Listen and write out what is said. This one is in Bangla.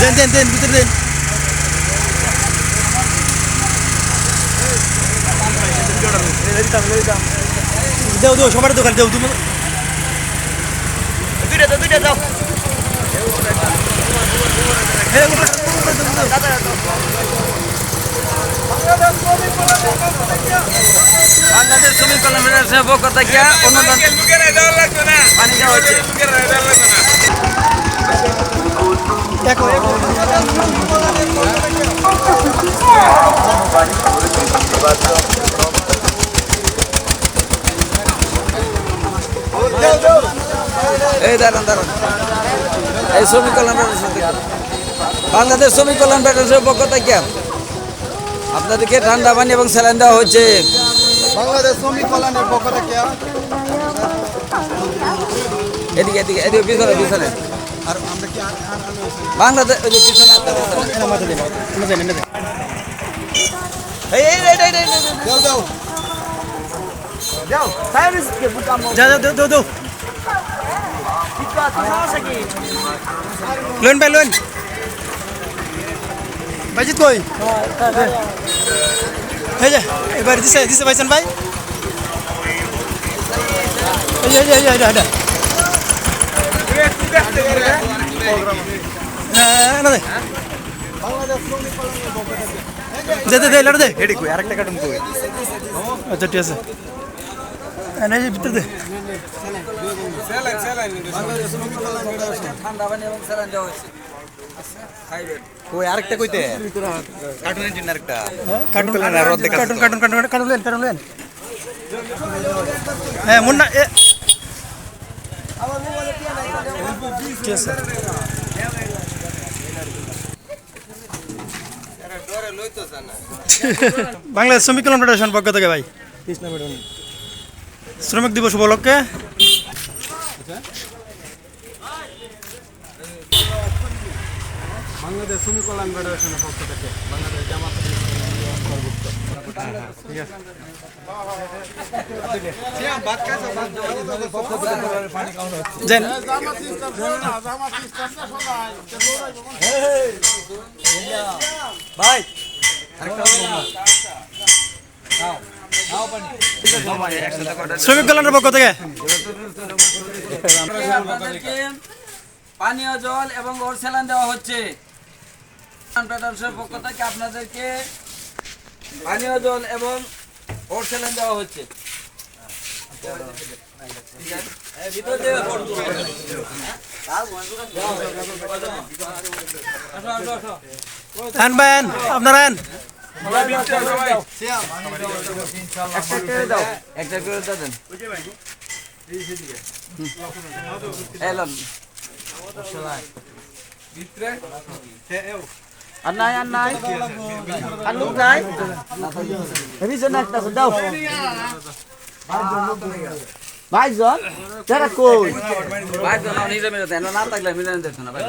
দেন দেন দেন ভিতরে দেন দেও দেও সবার দোকান দেও তুমি দুইটা দাও দুইটা দাও। বাংলাদেশ শ্রমিক কল্যাণ ফেডারেশনের পক্ষ থেকে অনুদান পানি দেওয়া হচ্ছে। দেখো। এই দাঁড়ান দাঁড়ান। এই শ্রমিক কল্যাণ বাংলাদেশ শ্রমিক কল্যাণ ফেডারেশনের পক্ষ থেকে আপনাদেরকে ঠান্ডা পানি এবং স্যালাইন দেওয়া হচ্ছে বাংলাদেশ শ্রমিক কল্যাণের পক্ষ থেকে। এদিকে এদিকে এদিকে পিছনে পিছনে। বাংলাদেশ, ওই যে পিছনে লোন ভাই, লোন। ভাইজিৎ কই? এই যে এবার দিছে দিছে ভাইজান ভাই। এই যে। দে দে দে দে এডি কই ঠিক আছে। এই যে ভিতরে দে ঠান্ডা পানি এবং স্যালাইন দেওয়া খাইবেন কই আরেকটা কইতে লেন কার্টুন লেন হ্যাঁ মুন্না বাংলাদেশ শ্রমিক কল্যাণ ফেডারেশন পক্ষ থেকে ভাই। শ্রমিক দিবস উপলক্ষে বাংলাদেশ শ্রমিক কল্যাণ ফেডারেশনের পক্ষ থেকে, বাংলাদেশ জামাত ভাই। শ্রমিক কল্যাণের পক্ষ থেকে। আপনাদেরকে পানীয় জল এবং ওর স্যালাইন দেওয়া হচ্ছে। পক্ষ থেকে আপনাদেরকে পানীয় জল এবং ওর স্যালাইন দেওয়া হচ্ছে। এই ভিতর আপনারা একটা করে দেন এলন আর নাই আর নাই আর লোক নাই রিজন একটা দাও ভাইজন যারা কই ভাইজন নিজে মিলে দেন না থাকলে মিলে দেন না ভাই